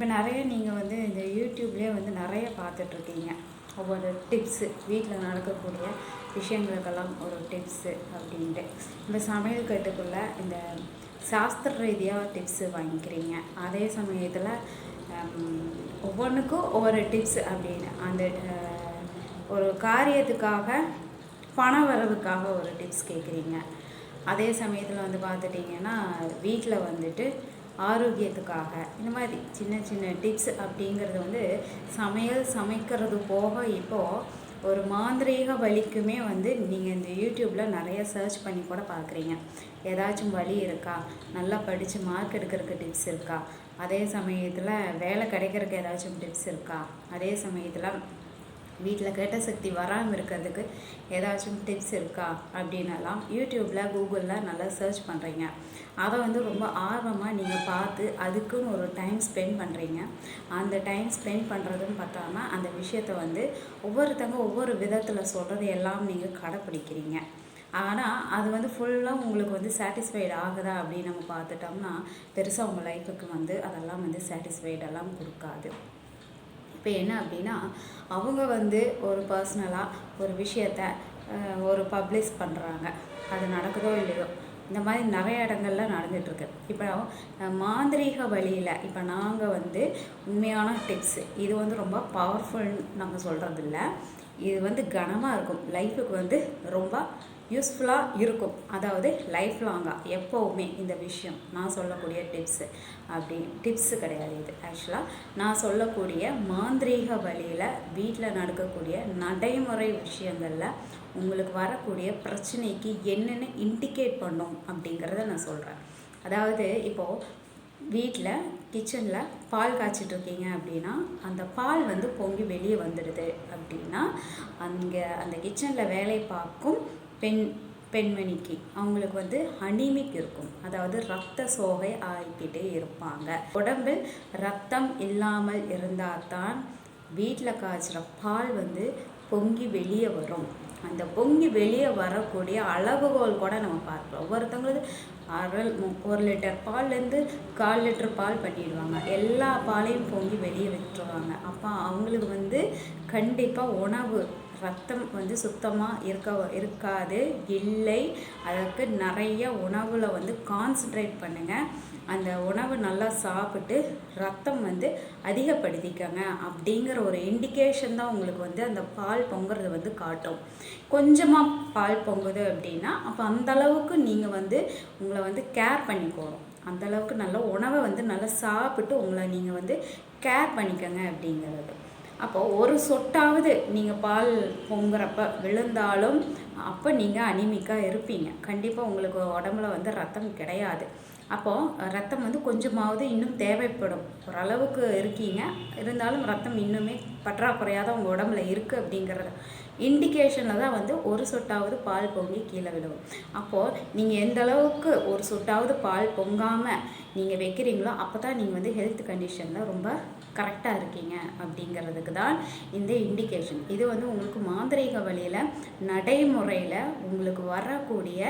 இப்போ நிறைய நீங்கள் வந்து இந்த யூடியூப்லேயே வந்து நிறைய பார்த்துட்ருக்கீங்க. ஒவ்வொரு டிப்ஸு வீட்டில் நடக்கக்கூடிய விஷயங்களுக்கெல்லாம் ஒரு டிப்ஸு அப்படின்ட்டு. இந்த சமையல் கட்டுக்குள்ளே இந்த சாஸ்திர ரீதியாக டிப்ஸு வாங்கிக்கிறீங்க. அதே சமயத்தில் ஒவ்வொன்றுக்கும் ஒவ்வொரு டிப்ஸ் அப்படின்னு அந்த ஒரு காரியத்துக்காக பண வரவுக்காக ஒரு டிப்ஸ் கேட்குறீங்க. அதே சமயத்தில் வந்து பார்த்துட்டிங்கன்னா வீட்டில் வந்துட்டு ஆரோக்கியத்துக்காக. இந்த மாதிரி சின்ன சின்ன டிப்ஸ் அப்படிங்கிறது வந்து சமையல் சமைக்கிறது போக இப்போது ஒரு மாந்திரீக வழிக்குமே வந்து நீங்கள் இந்த யூடியூப்பில் நிறைய சர்ச் பண்ணி கூட பார்க்குறீங்க. ஏதாச்சும் வழி இருக்கா? நல்லா படித்து மார்க் எடுக்கிறதுக்கு டிப்ஸ் இருக்கா? அதே சமயத்தில் வேலை கிடைக்கிறதுக்கு ஏதாச்சும் டிப்ஸ் இருக்கா? அதே சமயத்தில் வீட்டில் கெட்ட சக்தி வராமல் இருக்கிறதுக்கு ஏதாச்சும் டிப்ஸ் இருக்கா அப்படின்னலாம் யூடியூப்பில் கூகுளில் நல்லா சர்ச் பண்ணுறீங்க அதை வந்து ரொம்ப ஆர்வமாக நீங்கள் பார்த்து அதுக்குன்னு ஒரு டைம் ஸ்பெண்ட் பண்ணுறீங்க அந்த டைம் ஸ்பெண்ட் பண்ணுறதுன்னு பார்த்தோம்னா அந்த விஷயத்தை வந்து ஒவ்வொருத்தங்க ஒவ்வொரு விதத்தில் சொல்கிறது எல்லாம் நீங்கள் கடைப்பிடிக்கிறீங்க. ஆனால் அது வந்து ஃபுல்லாக உங்களுக்கு வந்து சாட்டிஸ்ஃபைடு ஆகுதா அப்படின்னு நம்ம பார்த்துட்டோம்னா பெருசாக உங்கள் லைஃபுக்கு வந்து அதெல்லாம் வந்து சாட்டிஸ்ஃபைடெல்லாம் கொடுக்காது. இப்போ என்ன அப்படின்னா அவங்க வந்து ஒரு பர்சனலாக ஒரு விஷயத்த ஒரு பப்ளிஷ் பண்ணுறாங்க அது நடக்குதோ இல்லையோ. இந்த மாதிரி நிறைய இடங்கள்ல நடந்துகிட்ருக்கு இப்போ மாந்திரீக வழியில் இப்போ நாங்கள் வந்து உண்மையான டிப்ஸு இது வந்து ரொம்ப பவர்ஃபுல்னு நாங்கள் சொல்கிறதில்ல இது வந்து கனமாக இருக்கும். லைஃபுக்கு வந்து ரொம்ப யூஸ்ஃபுல்லாக இருக்கும். அதாவது லைஃப் லாங்காக எப்போவுமே இந்த விஷயம். நான் சொல்லக்கூடிய டிப்ஸு அப்படி டிப்ஸு கிடையாது இது. ஆக்சுவலாக நான் சொல்லக்கூடிய மாந்திரீக வழியில் வீட்டில் நடக்கக்கூடிய நடைமுறை விஷயங்களில் உங்களுக்கு வரக்கூடிய பிரச்சனைக்கு என்னென்ன இண்டிகேட் பண்ணும் அப்படிங்கிறத நான் சொல்கிறேன் அதாவது இப்போது வீட்டில் கிச்சனில் பால் காய்ச்சிட்ருக்கீங்க அப்படின்னா அந்த பால் வந்து பொங்கி வெளியே வந்துடுது அப்படின்னா அங்கே அந்த கிச்சனில் வேலை பார்க்கும் பெண் பெண்மணிக்கு. அவங்களுக்கு வந்து அனிமிக் இருக்கும். அதாவது ரத்த சோகை ஆகிக்கிட்டே இருப்பாங்க. உடம்பில் ரத்தம் இல்லாமல் இருந்தால் தான் வீட்டில் காய்ச்சுற பால் வந்து பொங்கி வெளியே வரும். அந்த பொங்கி வெளியே வரக்கூடிய அளவுகோல் கூட நம்ம பார்க்கலாம். ஒவ்வொருத்தவங்களுக்கு அரை ஒரு லிட்டர் பால்லேருந்து கால் லிட்டர் பால் பண்ணிடுவாங்க. எல்லா பாலையும் பொங்கி வெளியே விட்டுருவாங்க. அப்போ அவங்களுக்கு வந்து கண்டிப்பாக உணவு ரத்தம் வந்து சுத்தமாக இருக்க இருக்காது இல்லை. அதற்கு நிறைய உணவில் வந்து கான்சன்ட்ரேட் பண்ணுங்கள் அந்த உணவு நல்லா சாப்பிட்டு ரத்தம் வந்து அதிகப்படுத்திக்கங்க. அப்படிங்கிற ஒரு இண்டிகேஷன் தான் உங்களுக்கு வந்து அந்த பால் பொங்குறது வந்து காட்டும். கொஞ்சமாக பால் பொங்குது அப்படின்னா அப்போ அந்தளவுக்கு நீங்கள் வந்து உங்களை வந்து கேர் பண்ணிக்கணும் அந்தளவுக்கு நல்ல உணவை வந்து நல்லா சாப்பிட்டு உங்களை நீங்கள் வந்து கேர் பண்ணிக்கங்க அப்படிங்கிறது. அப்போது ஒரு சொட்டாவது நீங்கள் பால் பொங்குறப்ப விழுந்தாலும் அப்போ நீங்கள் அனிமிக்காக இருப்பீங்க. கண்டிப்பாக உங்களுக்கு உடம்புல வந்து ரத்தம் கிடையாது. அப்போது ரத்தம் வந்து கொஞ்சமாவது இன்னும் தேவைப்படும். ஓரளவுக்கு இருக்கீங்க. இருந்தாலும் ரத்தம் இன்னுமே பற்றாக்குறையாக தான் உங்கள் உடம்புல இருக்குது அப்படிங்கிறத இண்டிகேஷனில் தான் வந்து ஒரு சொட்டாவது பால் பொங்கி கீழே விழுவும் அப்போது நீங்கள் எந்த அளவுக்கு ஒரு சொட்டாவது பால் பொங்காமல் நீங்கள் வைக்கிறீங்களோ அப்போ தான் நீங்கள் வந்து ஹெல்த் கண்டிஷனில் ரொம்ப கரெக்டாக இருக்கீங்க அப்படிங்கிறதுக்கு தான் இந்த இண்டிகேஷன் இது வந்து உங்களுக்கு மாந்திரீக வழியில் நடைமுறையில் உங்களுக்கு வரக்கூடிய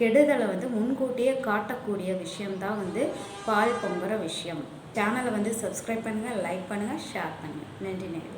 கெடுதலை வந்து முன்கூட்டியே காட்டக்கூடிய விஷயம்தான் வந்து பால் பொங்குற விஷயம். சேனலை வந்து சப்ஸ்கிரைப் பண்ணுங்கள் லைக் பண்ணுங்கள் ஷேர் பண்ணுங்கள் நன்றி நேரம்